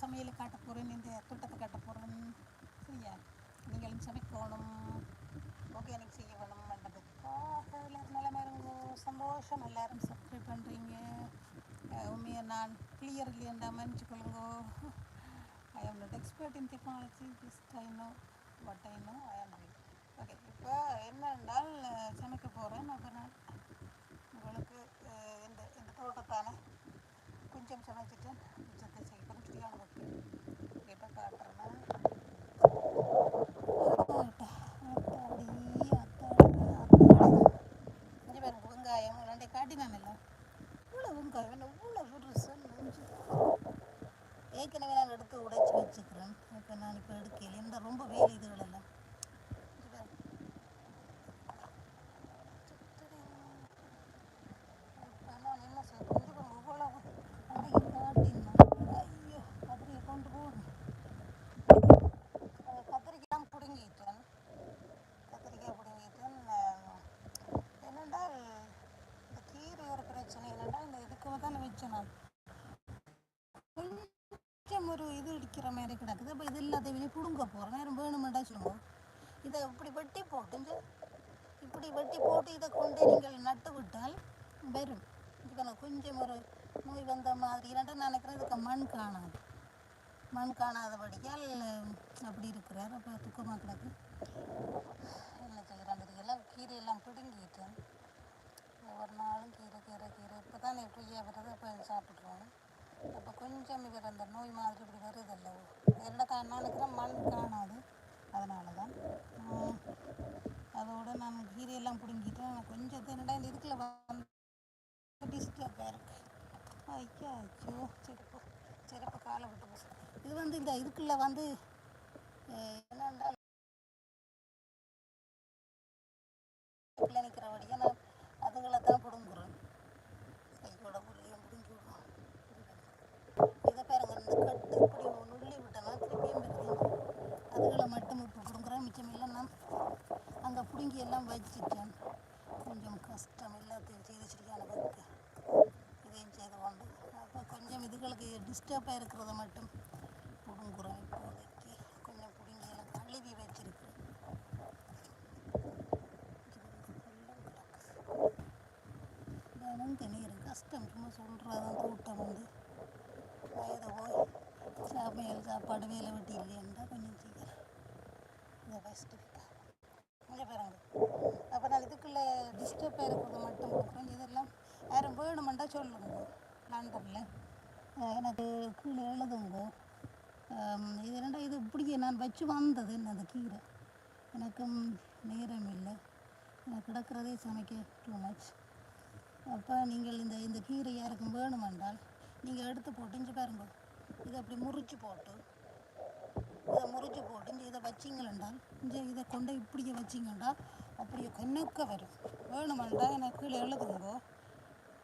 சமையல் காட்ட போகிறேன் இந்த தோட்டத்தை காட்ட போகிறேன் சரியா? நீங்களும் சமைக்கணும். ஆர்கானிக் செய்ய வேணும்ன்றதுக்காக எல்லோரும் நிலைமை இருங்கோ. சந்தோஷம். எல்லோரும் சப்ஸ்கிரைப் பண்ணுறீங்க உண்மையை நான் clear இல்லையண்டா மன்னிச்சுக்கொள்ளுங்கோ. I am not expert in technology just I know but I know I am okay இப்போ என்னென்றால் சமைக்க போகிறேன் அப்போ நான் உங்களுக்கு இந்த இந்த தோட்டத்தான கொஞ்சம் சமைச்சிட்டு மிச்சத்தை செய்ய போகிறேன் ஃப்ரீயான ஓகே இப்போ காட்டுறேன் அத்தாடி அத்தாடி அத்தாடி இங்கே பாருங்க வெங்காயம் ரெண்டே காட்டினானல்ல இவ்வளோ வெங்காயம் என்ன இவ்வளோ பெருசுன்னு நெஞ்சு ஏற்கனவே நான் எடுத்து உடைச்சி வச்சுக்கிறேன் இப்போ நான் இப்போ எடுக்கல இந்த ரொம்ப வேலை இது இங்க பாருங்க. இப்ப நான் என்ன சொல்றது? இங்க பாருங்க, இவ்வளவு அன்னைக்கு காட்டினேன். ஐயோ, கத்திரியை கொண்டு போகணும். அஹ் கத்திரிக்காய் பிடுங்கிட்டேன் கத்திரிக்காய் பிடுங்கிட்டேன் அஹ் என்னென்றால் இந்த கீரை ஒரு பிரச்சனை என்னென்றால் இந்த இதுக்கு தானே வச்சேன் நான் கொஞ்சம் ஒரு இது இடிக்கிற மாதிரி கிடக்குது. அப்போ இது இல்லாத வெளியே பிடுங்க போகிற நேரம் வேணுமெண்டா சொல்லுவோம் இதை இப்படி வெட்டி போட்டு இப்படி வெட்டி போட்டு இதை கொண்டு நீங்கள் நட்டு விட்டால் வரும். இதுக்கான கொஞ்சம் ஒரு நோய் வந்த மாதிரி. இல்லாட்டா நான் நினைக்கிறேன் இதுக்கு மண் காணாது. மண் காணாதபடியால் அப்படி இருக்கிறார். அப்போ துக்கமாக கிடக்கு. என்ன செய்கிறான் தெரியல. கீரையெல்லாம் பிடுங்கிட்டேன் ஒவ்வொரு நாளும் கீரை கீரை கீரை. இப்போ தான் ஃப்ரீயாக வருது இப்போ சாப்பிட்டு கொஞ்சம் இவர் அந்த நோய் மாதிரி இப்படி வருதில்ல என்னடா தான் நினைக்கிறேன் மண் காணாது. அதனால தான் அதோடு அதோட நான் கீரையெல்லாம் பிடுங்கிட்டு நான் கொஞ்சம் என்னடா இந்த இதுக்குள்ள வந்து டிஸ்டர்பாக இருக்கு ஐயா ஐயோ செருப்பு சிறப்பு காலை விட்டு போச்சு. இது வந்து இந்த இதுக்குள்ளே வந்து என்னென்றால் என்னன்னா வீட்டில் நிற்கிறபடியாக நான் அதுகளை தான் பிடுங்குறேன் கையோட புள்ளியும் பிடுங்கி விடுவோம் இதை பாருங்க இந்த கட்டு இப்படி நுள்ளி விட்டேன்னா திருப்பியும் இருக்குது அதுகளை மட்டும் இப்போ பிடுங்குறேன் மிச்சம் எல்லாம் நான் அங்கே பிடுங்கி எல்லாம் வச்சிட்டேன். கொஞ்சம் கஷ்டம் எல்லாத்தையும் செய்து சரியான ஒர்க்கு இதையும் செய்து கொண்டு. அப்போ கொஞ்சம் இதுகளுக்கு டிஸ்டர்பாக இருக்கிறத மட்டும் பிடுங்குறேன் இப்போதைக்கு. கொஞ்சம் பிடுங்கி எல்லாம் கழுவி வச்சிருக்கேன். தினம் திணிக்கிறேன் கஷ்டம். சும்மா சொல்கிறதான் கூட்டம் வந்து வயதை போய் சமையல் சாப்பாடு வேலை வெட்டி இல்லையாண்டா கொஞ்சம் சீக்கிரம் இதை ஃபஸ்ட்டு இங்கே பாருங்க அப்போ நான் இதுக்குள்ளே டிஸ்டர்ப் இருக்கிறது மட்டும் கொடுக்குறேன் இதெல்லாம் யாரும் வேணுமெண்டா சொல்லுங்க. லண்டனில் எனக்கு கீழே எழுதுங்க. இது ரெண்டா இது இப்படியே நான் வச்சு வந்தது அந்த கீரை எனக்கும் நேரம் இல்லை எனக்கு கிடக்கிறதே சமைக்க டூ மச் அப்போ நீங்கள் இந்த இந்த கீரை யாருக்கும் வேணுமென்றால் நீங்கள் எடுத்து போட்டு இஞ்சி பாருங்க. இதை அப்படி முறிச்சு போட்டு இதை முறிச்சு போட்டு இங்கே இதை வச்சிங்களென்றால் இங்கே இதை கொண்டு இப்படியே வச்சிங்கண்டா அப்படியே கண்ணுக்க வரும். வேணுமெண்டா எனக்கு கீழே எழுதுங்கோ.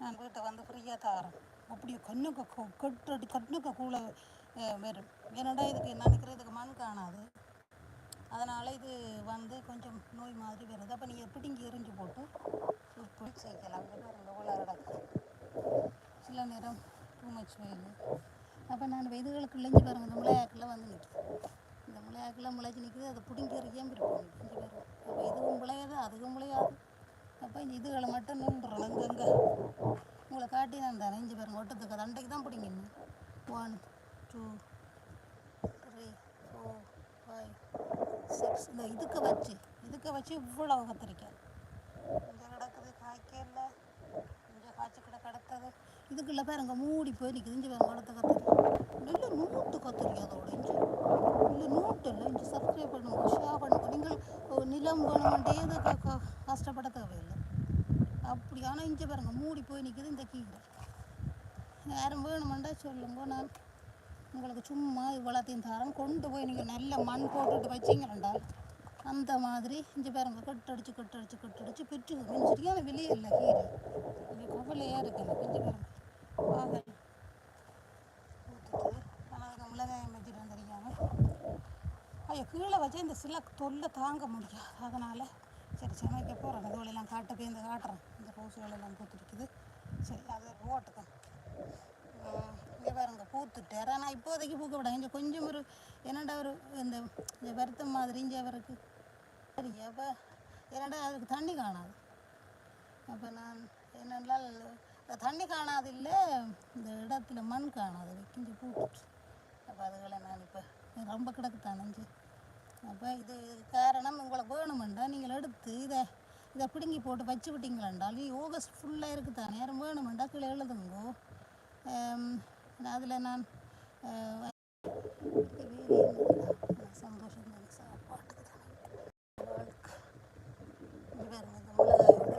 நான் வீட்டை வந்து ஃப்ரீயாக தாரேன். அப்படியே கண்ணுக்க கட்டு கண்ணுக்க கூழ வரும். ஏன்னாடா இதுக்கு நினைக்கிறதுக்கு மண் காணாது. அதனால் இது வந்து கொஞ்சம் நோய் மாதிரி வருது. அப்போ நீங்கள் இங்கே எரிஞ்சு போட்டு இப்படி செய்யலாம். இந்த பாருங்க இவ்வளோ சில நேரம் டூ மச் வெயில். அப்போ நான் இதுகளுக்கு இளைஞ்சு பாருங்க இந்த முளையாக்கில் வந்து நிற்குது இந்த முளையாக்கில் முளைச்சி நிற்கிது அதை பிடுங்கி இருக்கும். இஞ்சி பாருங்கள் அப்போ இதுவும் முளையாது அதுவும் முளையாது. அப்போ இந்த இதுகளை மட்டும் நின்றுறோம் அங்கங்கே. உங்களை காட்டி நான் தானே இஞ்சி பாருங்க ஒட்டத்துக்கு தண்டைக்கு தான் பிடிங்கணும் one two three four five six இந்த இதுக்கு வச்சு இதுக்கு வச்சு இவ்வளோ கத்திரிக்காய் இங்கே கிடக்குது காய்க்கல இங்கே காய்ச்சி கூட கிடக்குது இதுக்குள்ள பாருங்க மூடி போய் நிற்குது இஞ்சி பாருங்க வளர்த்த கத்திரி. இல்லை நூட்டு கத்திரிக்காய் அதோட இஞ்சி. இல்லை நூட்டு இல்லை இஞ்சி சப்ஸ்கிரைப் பண்ணுங்க ஷேர் பண்ணுங்க. நீங்கள் நிலம் வேணுமெண்டே கஷ்டப்பட தேவையில்லை. அப்படி ஆனால் இஞ்சி பாருங்க மூடி போய் நிற்குது இந்த கீரை யாரும் வேணுமெண்டா சொல்லுங்க நான் உங்களுக்கு சும்மா இவ்வளோத்தையும் தரம் கொண்டு போய் நீங்கள் நல்ல மண் போட்டுட்டு வச்சிங்களேண்டா? அந்த மாதிரி இஞ்சி பாருங்க கட்டடிச்சு கட்டடிச்சு கட்டடிச்சு பெற்று மீன் சரியான விலையே இல்லை கீரை கவலையாக இருக்குது இஞ்சி பாருங்க. ஐயோ கீழே வச்சு இந்த சில தொல்லை தாங்க முடியாது. அதனால் சரி சமைக்க போகிறேன் இதுவளையெல்லாம் காட்ட போய் இந்த காட்டுறேன். இந்த ரோஸுகளெல்லாம் பூத்துருக்குது சரி அது போட்டுக்கேன் இங்கே பாருங்க பூத்துட்டார் ஆனால் இப்போதைக்கு பூக்க விட இங்கே கொஞ்சம் ஒரு என்னடா ஒரு இந்த இந்த வருத்தம் மாதிரி இங்கே அவருக்கு. சரி அப்போ என்னடா அதுக்கு தண்ணி காணாது. அப்போ நான் என்னென்றால் தண்ணி காணாது இல்லை இந்த இடத்துல மண் காணாது வைக்கிஞ்சு பூட்டுச்சு. அப்போ அதுகளை நான் இப்போ ரொம்ப கிடக்கு தானஞ்சு அப்போ இது காரணம் உங்களுக்கு வேணுமெண்டா நீங்கள் எடுத்து இதை இதை பிடுங்கி போட்டு வச்சு விட்டீங்களாண்டால் ஆகஸ்ட் ஃபுல்லாக இருக்குது? தானே யாரும் வேணுமெண்டா கீழே எழுதுங்கோ. அதில் நான் அஹ், வேறு என்னதுடா? சந்தோஷம் தான் சாப்பாட்டுக்கு தானே வாழ்க்கை இங்க பாருங்க இந்த மிளகாயோட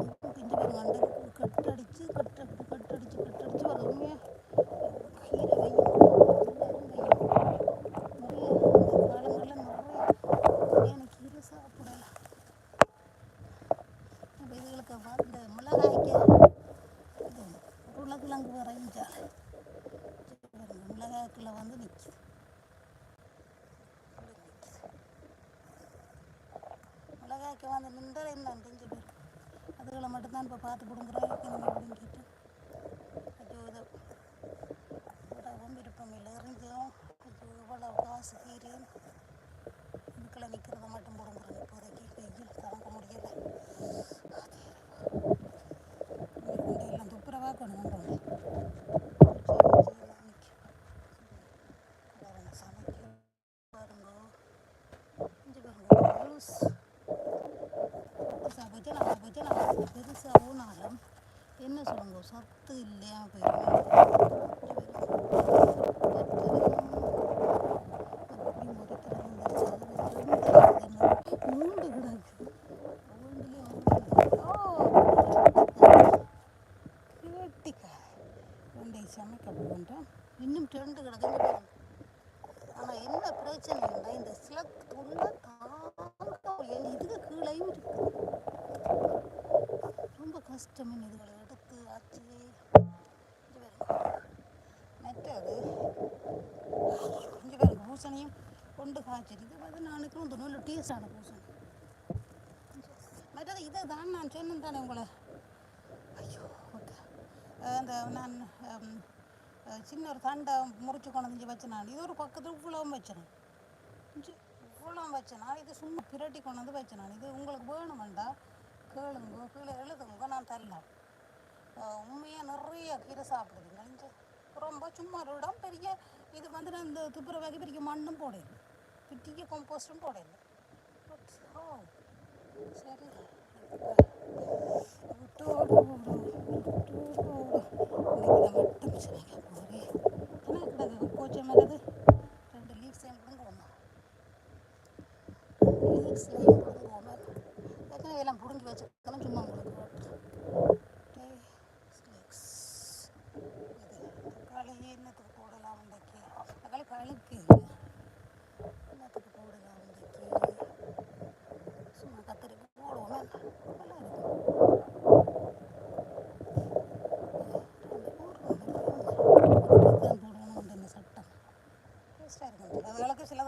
நிற்கிது பிஞ்சு பாருங்க அண்டு கட்டடிச்சு கட்ட கட்டடிச்சு கட்டடிச்சு வருது உண்மையா கீரை வெயில் நிறைய இந்த காலங்களில் நிறைய எனக்கு கீரை சாப்பிடலாம் அப்போ இந்த மிளகாய்க்கு இது உருளைக்கிழங்கு வரைஞ்சா பாருங்க மிளகாய்க்குள்ள வந்து நிற்கிது மிளகாய்க்கு வந்து நின்றால் என்ன தெரிஞ்சு போயிடும் அதுகளை மட்டும்தான் இப்போ பார்த்து பிடுங்குறோம் அப்படின்னு கேட்டு. ஐயோ இதை விடவும் விருப்பம் இல்லை எறிஞ்சும் ஐயோ இவ்வளோ காசு கீரையும் இதுக்குள்ள நிற்கிறத மட்டும் பிடுங்குறோம் இப்போதைக்கு வெயில் தாங்க முடியலை கொண்டு எல்லாம் துப்புரவாக கொண்டு வந்து சமைக்க பாருங்க இங்கே பாருங்க ஜூஸ் பெருசாக போச்சு நம்ம போச்சு நம்ம பெருசாகவும்னாலும் என்ன சொல்லுங்க சத்து இல்லையா போயிடும் மூண்டு கிடக்கு சமைக்க போகின்றோம் இன்னும் ரெண்டு கிடக்குன்னு ஆனால் என்ன பிரச்சனைன்னா இந்த சிலத்துள்ள தாங்க இதுக்கு கீழையும் இருக்கு ரொம்ப கஷ்டம் இதுகளை எடுத்து ஆச்சு இங்க கொஞ்சம் பேருக்கு பூசணியும் கொண்டு காய்ச்சிருக்கு இது வந்து நானுக்கு வந்து நல்ல டேஸ்டான பூசணி மற்றது இதை தான் நான் சொன்னேன் தானே உங்களை ஐயோ ஓகே அந்த நான் சின்ன ஒரு தண்டை முறிச்சு கொண்டு வச்சு நான் இது ஒரு பக்கத்தில் இவ்வளவும் வச்சினேன் இவ்வளோ வச்சேன் நான் இது சும்மா பிரட்டி கொண்டு வந்து வச்சேன் நான் இது உங்களுக்கு வேணும் வேண்டாம் கேளுங்க கீழே எழுதுங்க நான் தரலாம் உண்மையாக நிறைய கீரை சாப்பிடுதுங்க ரொம்ப சும்மா ஒரு பெரிய இது வந்து நான் இந்த துப்புரவாக்கி பெரிய மண்ணும் போடல. பிட்டிக்கு கம்போஸ்டும் போடல. சரி. விட்டோடு ஓடு, விட்டோடு ஓடு. இன்னைக்கு நான் மட்டும் சமைக்க போகிறேன் ரெண்டு லீவ்ஸ் கொடுங்க ஒன்று லீவ்ஸ்லையும் கொடுங்க ஒன்று